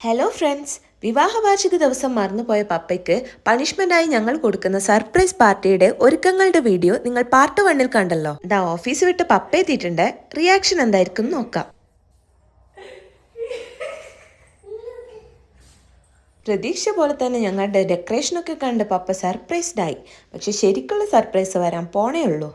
Hello friends വിവാഹ വാർഷിക ദിവസം മറന്നുപോയ പപ്പയ്ക്ക് പണിഷ്മെന്റായി ഞങ്ങൾ കൊടുക്കുന്ന സർപ്രൈസ് പാർട്ടിയുടെ ഒരുക്കങ്ങളുടെ വീഡിയോ നിങ്ങൾ പാർട്ട് വണ്ണിൽ കണ്ടല്ലോ. ദാ ഓഫീസ് വിട്ട് പപ്പ എത്തിയിട്ടുണ്ട്. റിയാക്ഷൻ എന്തായിരിക്കും നോക്കാം. പ്രതീക്ഷ പോലെ തന്നെ ഞങ്ങളുടെ ഡെക്കറേഷനൊക്കെ കണ്ട് പപ്പ സർപ്രൈസ്ഡായി പക്ഷെ ശരിക്കുള്ള സർപ്രൈസ് വരാൻ പോണേ ഉള്ളൂ.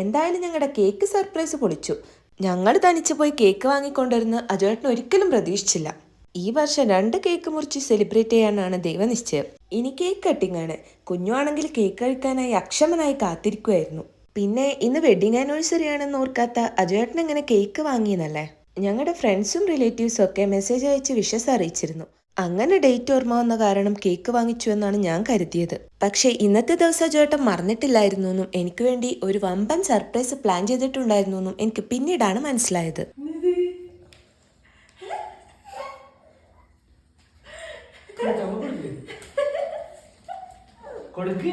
എന്തായാലും ഞങ്ങളുടെ കേക്ക് സർപ്രൈസ് പൊളിച്ചു. ഞങ്ങൾ തനിച്ച് പോയി കേക്ക് വാങ്ങിക്കൊണ്ടിരുന്ന് അജുവേട്ടൻ ഒരിക്കലും പ്രതീക്ഷിച്ചില്ല. ഈ വർഷം രണ്ട് കേക്ക് മുറിച്ച് സെലിബ്രേറ്റ് ചെയ്യാനാണ് ദൈവനിശ്ചയം. ഇനി കേക്ക് കട്ടിംഗ് ആണ് കുഞ്ഞുവാണെങ്കിൽ കേക്ക് കഴിക്കാനായി അക്ഷമനായി കാത്തിരിക്കുമായിരുന്നു പിന്നെ ഇന്ന് വെഡിങ് ആനിവേഴ്സറി ആണെന്ന് ഓർക്കാത്ത അജുവേട്ടൻ എങ്ങനെ കേക്ക് വാങ്ങിയെന്നല്ലേ? ഞങ്ങളുടെ ഫ്രണ്ട്സും റിലേറ്റീവ്സും ഒക്കെ മെസ്സേജ് അയച്ച് വിഷസ് അറിയിച്ചിരുന്നു. അങ്ങനെ ഡേറ്റ് ഓർമ്മ വന്ന കാരണം കേക്ക് വാങ്ങിച്ചു എന്നാണ് ഞാൻ കരുതിയത്. പക്ഷേ ഇന്നത്തെ ദിവസം ചേട്ടൻ മറന്നിട്ടില്ലായിരുന്നു എന്നും എനിക്ക് വേണ്ടി ഒരു വമ്പൻ സർപ്രൈസ് പ്ലാൻ ചെയ്തിട്ടുണ്ടായിരുന്നു എന്നും എനിക്ക് പിന്നീടാണ് മനസ്സിലായത്. കൊടുക്ക്.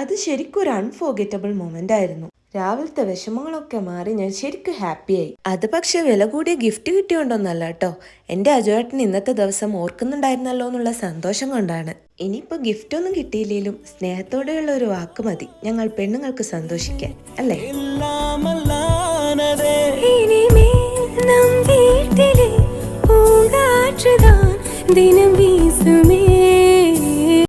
അത് ശരിക്കും ഒരു അൺഫോർഗറ്റബിൾ മൊമെന്റ് ആയിരുന്നു. രാവിലത്തെ വിഷമങ്ങളൊക്കെ മാറി ഞാൻ ശരിക്കും ഹാപ്പിയായി അത് പക്ഷെ വില കൂടിയ ഗിഫ്റ്റ് കിട്ടിയോണ്ടോന്നല്ല കേട്ടോ എന്റെ അജുവേട്ടൻ ഇന്നത്തെ ദിവസം ഓർക്കുന്നുണ്ടായിരുന്നല്ലോ എന്നുള്ള സന്തോഷം കൊണ്ടാണ്. ഇനിയിപ്പോൾ ഗിഫ്റ്റ് ഒന്നും കിട്ടിയില്ലെങ്കിലും സ്നേഹത്തോടെയുള്ള ഒരു വാക്ക് മതി. ഞങ്ങൾ പെണ്ണുങ്ങൾക്ക് സന്തോഷിക്കാൻ അല്ലേ? ദിനം വീസുമേ